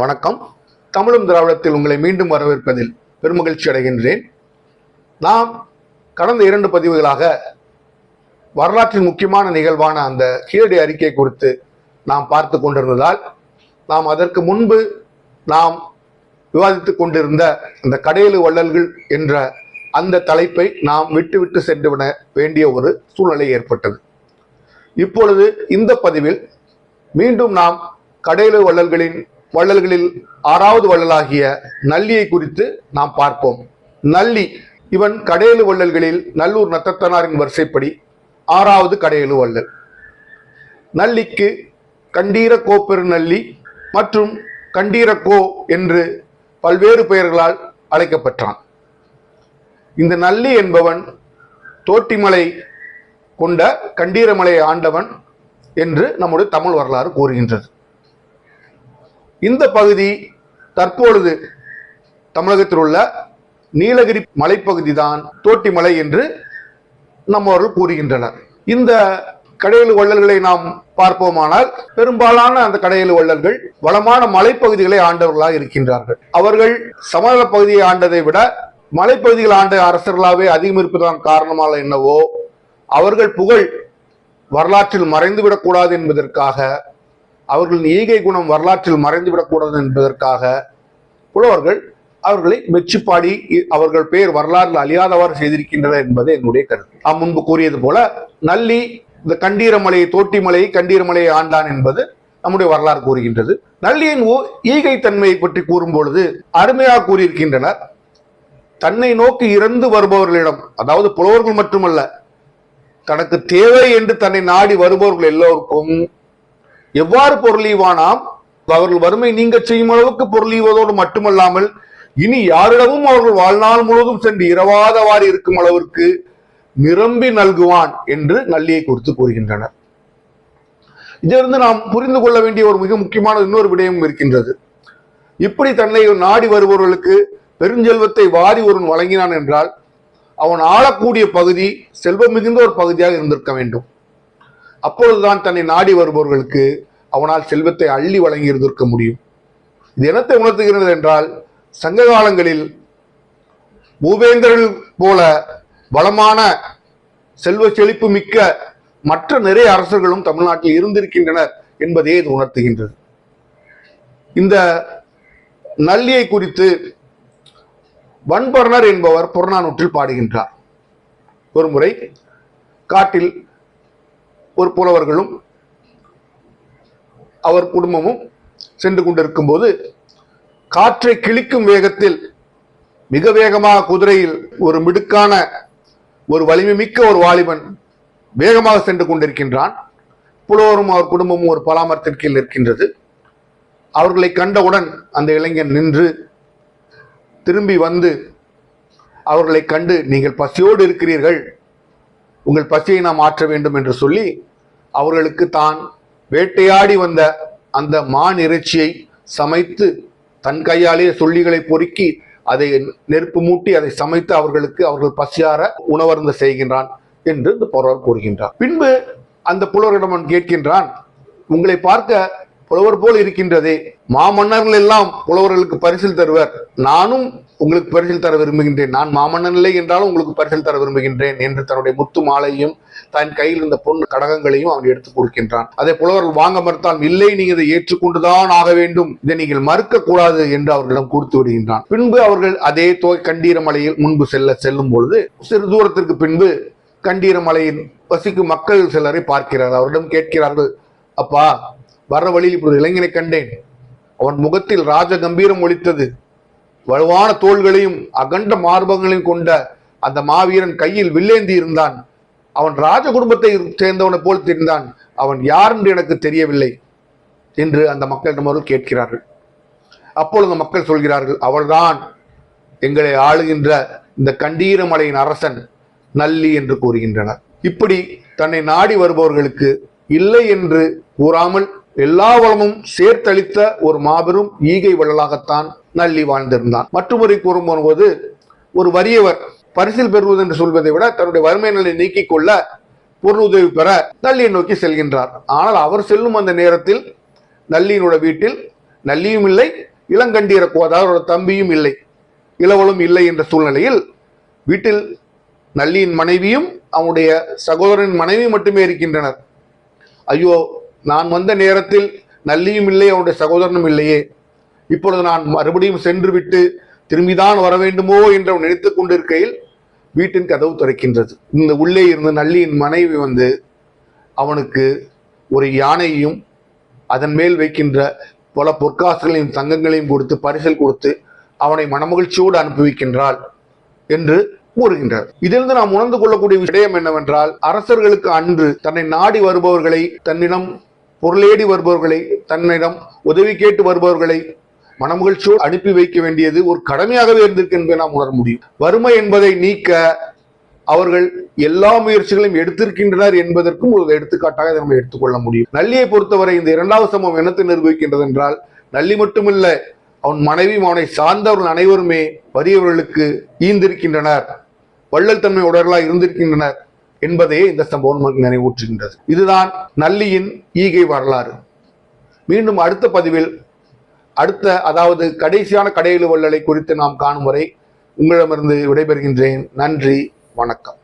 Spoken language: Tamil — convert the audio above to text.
வணக்கம். தமிழும் திராவிடத்தில் உங்களை மீண்டும் வரவேற்பதில் பெருமகிழ்ச்சி அடைகின்றேன். நாம் கடந்த இரண்டு பதிவுகளாக வரலாற்றின் முக்கியமான நிகழ்வான அந்த கீழடி அறிக்கை குறித்து நாம் பார்த்து கொண்டிருந்ததால் நாம் அதற்கு முன்பு நாம் விவாதித்து கொண்டிருந்த அந்த கடையலு வள்ளல்கள் என்ற அந்த தலைப்பை நாம் விட்டுவிட்டு சென்றுவிட வேண்டிய ஒரு சூழ்நிலை ஏற்பட்டது. இப்பொழுது இந்த பதிவில் மீண்டும் நாம் கடையலு வள்ளல்களின் வள்ளல்களில் ஆறாவது வள்ளலாகிய நல்லியை குறித்து நாம் பார்ப்போம். நல்லி இவன் கடையலு வள்ளல்களில் நல்லூர் நத்தத்தனாரின் வரிசைப்படி ஆறாவது கடையலு வள்ளல். நல்லிக்கு கண்டீர கோப்பெரு நல்லி மற்றும் கண்டீரக்கோ என்று பல்வேறு பெயர்களால் அழைக்கப்பட்டான். இந்த நல்லி என்பவன் தோட்டிமலை கொண்ட கண்டீரமலை ஆண்டவன் என்று நம்முடைய தமிழ் வரலாறு கூறுகின்றது. இந்த பகுதி தற்பொழுது தமிழகத்தில் உள்ள நீலகிரி மலைப்பகுதி தான் தோட்டிமலை என்று நம்மவர்கள் கூறுகின்றனர். இந்த கடையெழு வள்ளல்களை நாம் பார்ப்போமானால் பெரும்பாலான அந்த கடையெழு வள்ளல்கள் வளமான மலைப்பகுதிகளை ஆண்டவர்களாக இருக்கின்றார்கள். அவர்கள் சமதள பகுதியை ஆண்டதை விட மலைப்பகுதிகள் ஆண்ட அரசர்களாகவே அதிகம் இருப்பதன் காரணமாக என்னவோ அவர்கள் புகழ் வரலாற்றில் மறைந்துவிடக்கூடாது என்பதற்காக அவர்களின் ஈகை குணம் வரலாற்றில் மறைந்துவிடக்கூடாது என்பதற்காக புலவர்கள் அவர்களை மெச்சுப்பாடி இ- அவர்கள் பெயர் வரலாற்றில் அழியாதவாறு செய்திருக்கின்றனர் என்பது என்னுடைய கருத்து. நாம் முன்பு கூறியது போல நல்லி இந்த கண்டீரமலையை தோட்டிமலையை கண்டீரமலையை ஆண்டான் என்பது நம்முடைய வரலாறு கூறுகின்றது. நல்லியின் ஈகை தன்மையை பற்றி கூறும் பொழுது அருமையாக கூறியிருக்கின்றனர். தன்னை நோக்கி இறந்து வருபவர்களிடம் அதாவது புலவர்கள் மட்டுமல்ல தனக்கு தேவை என்று தன்னை நாடி வருபவர்கள் எல்லோருக்கும் எவ்வாறு பொருளீவானாம் அவர்கள் வறுமை நீங்க செய்யும் அளவுக்கு பொருளீவதோடு மட்டுமல்லாமல் இனி யாரிடமும் அவர்கள் வாழ்நாள் முழுவதும் சென்று இரவாதவாறு இருக்கும் அளவிற்கு நிரம்பி நல்குவான் என்று நல்லியை குறித்து கூறுகின்றனர். இதிலிருந்து நாம் புரிந்து கொள்ள வேண்டிய ஒரு மிக முக்கியமான இன்னொரு விடயம் இருக்கின்றது. இப்படி தன்னை நாடி வருபவர்களுக்கு பெருஞ்செல்வத்தை வாரி ஒருவன் வழங்கினான் என்றால் அவன் ஆளக்கூடிய பகுதி செல்வம் மிகுந்த ஒரு பகுதியாக இருந்திருக்க வேண்டும். அப்பொழுதுதான் தன்னை நாடி வருபவர்களுக்கு அவனால் செல்வத்தை அள்ளி வழங்கி இருந்திருக்க முடியும். இது என்னத்தை உணர்த்துகிறது என்றால் சங்க காலங்களில் பூபேந்திரர்கள் போல வளமான செல்வ செழிப்பு மிக்க மற்ற நிறைய அரசர்களும் தமிழ்நாட்டில் இருந்திருக்கின்றனர் என்பதையே இது உணர்த்துகின்றது. இந்த நல்லியை குறித்து வன்பர்ணர் என்பவர் புறநானூற்றில் பாடுகின்றார். ஒரு முறை காட்டில் ஒரு புலவர்களும் அவர் குடும்பமும் சென்று கொண்டிருக்கும் போது காற்றை கிழிக்கும் வேகத்தில் மிக வேகமாக குதிரையில் ஒரு மிடுக்கான ஒரு வலிமை மிக்க ஒரு வாலிபன் வேகமாக சென்று கொண்டிருக்கின்றான். புலவரும் அவர் குடும்பமும் ஒரு பலாமரத்தின் கீழ் நிற்கின்றது. அவர்களை கண்டவுடன் அந்த இளைஞன் நின்று திரும்பி வந்து அவர்களை கண்டு நீங்கள் பசியோடு இருக்கிறீர்கள். உங்கள் பசியை நாம் ஆற்ற வேண்டும் என்று சொல்லி அவர்களுக்கு தான் வேட்டையாடி வந்த அந்த மான் இறைச்சியை சமைத்து தன் கையாலே சொல்லிகளை பொறுக்கி அதை நெருப்பு மூட்டி அதை சமைத்து அவர்களுக்கு அவர்கள் பசியார உணவருந்த செய்கின்றான் என்று இந்த புலவர் கூறுகின்றார். பின்பு அந்த புலவரிடம் அவன் கேட்கின்றான் உங்களை பார்க்க புலவர் போல் இருக்கின்றதே மாமன்னர்கள் எல்லாம் புலவர்களுக்கு பரிசில் தருவர். நானும் உங்களுக்கு பரிசில் தர விரும்புகின்றேன். நான் மாமன்னன் இல்லை என்றாலும் உங்களுக்கு பரிசில் தர விரும்புகின்றேன் என்று தன்னுடைய முத்து மாலையும் தன் கையில் இருந்த பொன் கடகங்களையும் அவன் எடுத்துக் கொடுக்கின்றான். அதே புலவர்கள் வாங்க மறுத்தால் இல்லை நீ இதை ஏற்றுக்கொண்டுதான் ஆக வேண்டும். இதை நீங்கள் மறுக்க கூடாது என்று அவர்களிடம் கொடுத்து விடுகின்றான். பின்பு அவர்கள் அதே தோய் கண்டீரமலையில் முன்பு செல்ல செல்லும் பொழுது சிறு தூரத்திற்கு பின்பு கண்டீரமலையின் வசிக்கும் மக்கள் சிலரை பார்க்கிறார். அவரிடம் கேட்கிறார்கள் அப்பா வர்ற வழியில் இப்போது இளைஞனை கண்டேன். அவன் முகத்தில் ராஜ கம்பீரம் ஒழித்தது வலுவான தோள்களையும் அகண்ட மார்பங்களையும் கொண்ட அந்த மாவீரன் கையில் வில்லேந்தி இருந்தான். அவன் ராஜ குடும்பத்தை சேர்ந்தவனை போல் தெரிந்தான். அவன் யார் என்று எனக்கு தெரியவில்லை என்று அந்த மக்களிடம் அவர்கள் கேட்கிறார்கள். அப்பொழுது மக்கள் சொல்கிறார்கள் அவள்தான் எங்களை ஆளுகின்ற இந்த கண்டீரமலையின் அரசன் நல்லி என்று கூறுகின்றனர். இப்படி தன்னை நாடி வருபவர்களுக்கு இல்லை என்று கூறாமல் எல்லா வளமும் சேர்த்தளித்த ஒரு மாபெரும் ஈகை வள்ளலாகத்தான் நல்லி வாழ்ந்திருந்தான். மற்றொரு கூறும்போது ஒரு வறியவர் பரிசில் பெறுவது என்று சொல்வதை விட தன்னுடைய வறுமை நிலை நீக்கிக் கொள்ள பொருளுதவி பெற நல்லியை நோக்கி செல்கின்றார். ஆனால் அவர் செல்லும் அந்த நேரத்தில் நல்லியினோட வீட்டில் நல்லியும் இல்லை இளங்கண்டீரக்கோ அதாவது அவரோட தம்பியும் இல்லை இளவலும் இல்லை என்ற சூழ்நிலையில் வீட்டில் நல்லியின் மனைவியும் அவனுடைய சகோதரனின் மனைவி மட்டுமே இருக்கின்றனர். ஐயோ நான் வந்த நேரத்தில் நல்லியும் இல்லை அவனுடைய சகோதரனும் இல்லையே. இப்பொழுது நான் மறுபடியும் சென்று விட்டு திரும்பிதான் வர வேண்டுமோ என்று அவன் நினைத்து கொண்டிருக்கையில் வீட்டின் கதவு திறக்கின்றது. இந்த உள்ளே இருந்த நல்லியின் மனைவி வந்து அவனுக்கு ஒரு யானையையும் அதன் மேல் வைக்கின்ற பல பொற்காசுகளையும் தங்கங்களையும் கொடுத்து பரிசல் கொடுத்து அவனை மனமகிழ்ச்சியோடு அனுப்பி வைக்கின்றாள் என்று கூறுகின்றார். இதிலிருந்து நாம் உணர்ந்து கொள்ளக்கூடிய விஷயம் என்னவென்றால் அரசர்களுக்கு அன்று தன்னை நாடி வருபவர்களை தன்னிடம் பொருளேடி வருபவர்களை தன்னிடம் உதவி கேட்டு வருபவர்களை மனமகிழ்ச்சியோடு அனுப்பி வைக்க வேண்டியது ஒரு கடமையாகவே இருந்திருக்கு என்பதை நாம் உணர முடியும். வறுமை என்பதை நீக்க அவர்கள் எல்லா முயற்சிகளையும் எடுத்திருக்கின்றனர் என்பதற்கும் ஒரு எடுத்துக்காட்டாக இதை நம்ம எடுத்துக்கொள்ள முடியும். நல்லியை பொறுத்தவரை இந்த இரண்டாவது சம்பவம் என்னத்தை நிர்வகிக்கின்றது என்றால் நல்லி மட்டுமில்ல அவன் மனைவியும் அவனை சார்ந்தவர்கள் அனைவருமே வறியவர்களுக்கு ஈந்திருக்கின்றனர். வள்ளல் தன்மை உடர்களாக இருந்திருக்கின்றனர். என்பதையே இந்த சம்பவம் நமக்கு நினைவூற்றுகின்றது இதுதான் நல்லியின் ஈகை வரலாறு. மீண்டும் அடுத்த பதிவில் அடுத்த அதாவது கடைசியான கடையிலு வள்ளலை குறித்து நாம் காணும் வரை உங்களிடமிருந்து விடைபெறுகின்றேன். நன்றி வணக்கம்.